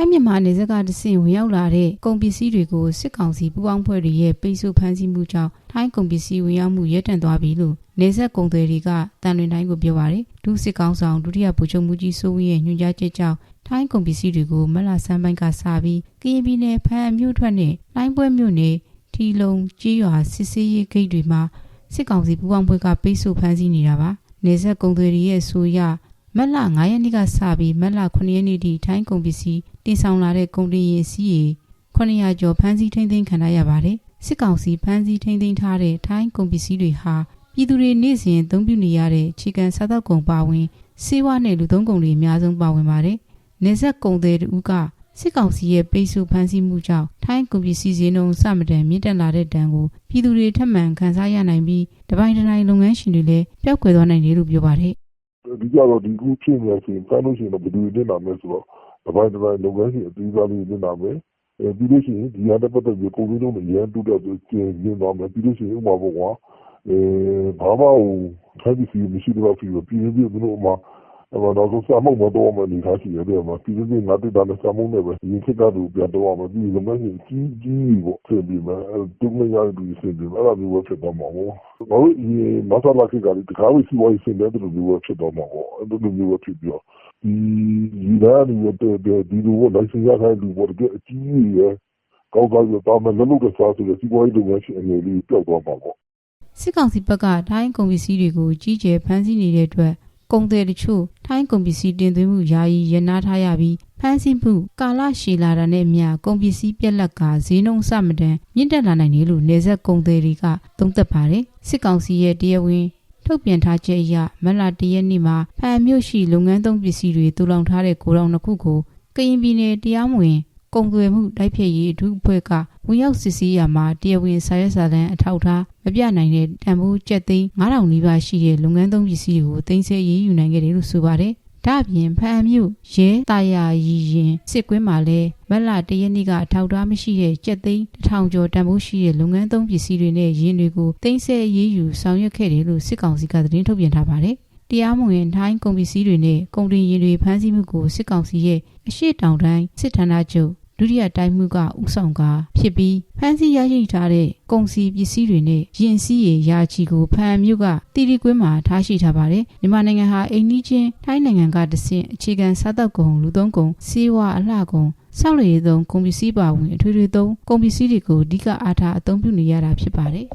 ထိုင်းမြန်မာနယ်စပ်ကတဆင့်ဝင်ရောက်လာတဲ့ကုန်ပစ္စည်းတွေကိုစစ်ကောင်စီပူးပေါင်းဖွဲ့တွေရဲ့ပိတ်ဆို့ဖမ်းဆီးမှုကြောင့်ထိုင်းကုန်ပစ္စည်းဝင်ရောက်မှုရပ်တန့်သွားပြီလို့နယ်စပ်ကုန်သည်တွေကတန်လွင်တိုင်းကိုပြောပါတယ်ဒုစစ်ကောင်ဆောင်ဒုတိယဗိုလ်ချုပ်မှုကြီးစိုးဝင်းရဲ့ညွှန်ကြားချက်ကြောင့်ထိုင်းကုန်ပစ္စည်းတွေကိုမက်လာဆန်းပိုင်းကစပြီးကရင်ပြည်နယ်ဖန်အမြို့ထွက်နဲ့လိုင်းပွဲမြို့နယ်ထီလုံကြေးရွာစစ်စေးရေးဂိတ်တွေမှာစစ်ကောင်စီပူးပေါင်းဖွဲ့ကပိတ်ဆို့ဖမ်းဆီးနေတာပါနယ်စပ်ကုန်သည်တွေရဲ့ဆိုရ မက်လာ9ရက်နေ့ကစပြီးမက်လာ9ရက်နေ့ထိထိုင်းကုန်ပစ္စည်းတင်ဆောင်လာတဲ့ကုန်တင်ရင်စီးရီ900ကျော်ဖမ်းဆီးထိန်းသိမ်းခံရပါတယ်စစ်ကောင်စီဖမ်းဆီးထိန်းသိမ်းထားတဲ့ထိုင်းကုန်ပစ္စည်းတွေဟာပြည်သူတွေနေ့စဉ်အသုံးပြုနေရတဲ့ခြေကန်စားသောက်ကုန်ပါဝင်စေဝါနဲ့လူသုံးကုန်တွေအများဆုံးပါဝင်ပါတယ်နေဆက်ကုန်သည်တို့ကစစ်ကောင်စီရဲ့ပိတ်ဆို့ဖမ်းဆီးမှုကြောင့်ထိုင်းကုန်ပစ္စည်းဈေးနှုန်းစမတန်မြင့်တက်လာတဲ့တန်ကိုပြည်သူတွေထပ်မံခံစားရနိုင်ပြီးတပိုင်းတတိုင်းလုပ်ငန်းရှင်တွေလည်းပျောက်ကွယ်သွားနိုင်တယ်လို့ပြောပါတယ် ဒီကတော့ဒီခုဖြစ်နေဆိုရင်ဖမ်းလို့ရှိရင်တော့ဘယ်သူတွေတက်လာမလဲဆိုတော့တပိုင်းတပိုင်းလုပ်ငန်းရှင်အသေးစားလေးတက်လာမယ်အဲပြီးလို့ရှိရင်ဒီဟာတက်ပတ်သက်ပြီးကုန်ပြီးတော့ရန်တူတော့ကျင်းရင်းသွားမယ်ပြီးလို့ရှိရင်ဥပမာပေါ့ကွာအဲဘာမှဟိုထိုက်ပြီးမရှိတော့ဖြစ်ပြီးပြည်ပြီးပြီးတော့မှ အဲ့တော့တော့စာမုံမတော့မှနေထားရှိရတယ်မှာပြည်ပြီးငါတက်တာနဲ့စာမုံနဲ့ပဲဒီခေတ်ကတော့ပြန်တော့မှပြီးလုပ်ငန်းရှင်ကြီးကြီးပေါ့ဖြစ်ပြီးမှအဲဒုမရတူစင်ပြီးအဲ့ဒါမျိုးဖြစ်တော့မှာပေါ့ဘာလို့ဒီမဆလာခေတ်ကဒီတကားဝစီဝိုင်းစင်တဲ့လူမျိုးဖြစ်တော့မှာပေါ့အဲ့လိုမျိုးဖြစ်ပြီးဒီဒီလာနေတဲ့ဒီလိုလိုက်စရခိုင်းလူပေါ့အကြီးကြီးရကောက်ကောက်ရတော့မှလည်းလုပ်တဲ့စားဆိုတဲ့စီးပွားရေးလုပ်ငန်းရှင်အနေနဲ့ပျောက်သွားမှာပေါ့စစ်ကောင်စီဘက်ကထိုင်းကုန်ပစ္စည်းတွေကိုကြီးကျယ်ဖမ်းဆီးနေတဲ့အတွက် ကုန်သည်တချို့ထိုင်းကုန်ပစ္စည်းတင်သွင်းမှုယာယီရနာထားရပြီးဖမ်းဆီးမှုကာလရှည်လာတာနဲ့အမျှကုန်ပစ္စည်းပြက်လက်ကဈေးနှုန်းစမတန်မြင့်တက်လာနိုင်တယ်လို့နေဆက်ကုန်သည်တွေကသုံးသပ်ပါတယ်စစ်ကောင်စီရဲ့တရားဝင်ထုတ်ပြန်ထားချက်အရမလတရက်နေ့မှာဖန်မြို့ရှိလုပ်ငန်းသုံးပစ္စည်းတွေတူလောင်ထားတဲ့ကိုယ်တော်နှစ်ခုကိုကရင်ပြည်နယ်တရားမဝင် ကုန်သွယ်မှုတိုက်ဖြည့်ရေးအထူးအဖွဲ့ကဝင်ရောက်စစ်ဆေးရမှာတရားဝင်စာရွက်စာတမ်းအထောက်အထားမပြနိုင်တဲ့တန်ဖိုးကျပ်သိန်း9000နီးပါးရှိတဲ့လုပ်ငန်းသုံးပစ္စည်းတွေကိုတင်ဆက်ရေးယူနိုင်ခဲ့တယ်လို့ဆိုပါတယ်။ဒါ့အပြင်ဖန်မြို့ရဲတာယာရီရင်စစ်ကွင်းမှာလည်းမက်လာတရက်နေ့ကအထောက်အထားမရှိတဲ့ကျပ်သိန်း1000ကျော်တန်ဖိုးရှိတဲ့လုပ်ငန်းသုံးပစ္စည်းတွေနဲ့ရင်းတွေကိုတင်ဆက်ရေးယူဆောင်ရွက်ခဲ့တယ်လို့စစ်ကောင်စီကသတင်းထုတ်ပြန်ထားပါတယ်။တရားမဝင်ထိုင်းကုန်ပစ္စည်းတွေနဲ့ကုန်တင်ရင်တွေဖမ်းဆီးမှုကိုစစ်ကောင်စီရဲ့အရှိတောင်တိုင်းစစ်ဌာနချုပ် ဒုတိယတိုင်းမှုကဥဆောင်ကဖြစ်ပြီးဖမ်းဆီးရရှိထားတဲ့ကုန်စည်ပစ္စည်းတွေနဲ့ရင်စည်းရရာချီကိုဖမ်းမြို့ကတီရီကွင်းမှာထားရှိထားပါတယ်မြန်မာနိုင်ငံဟာအိန္ဒိချင်းထိုင်းနိုင်ငံကတဆင့်အခြေခံစားတောက်ကုန်လူသုံးကုန်စေဝါအလှကုန်ဆောက်လုပ်ရေးသုံးကုန်ပစ္စည်းပါဝင်အထွေထွေသုံးကုန်ပစ္စည်းတွေကိုအဓိကအားထားအသုံးပြုနေရတာဖြစ်ပါတယ်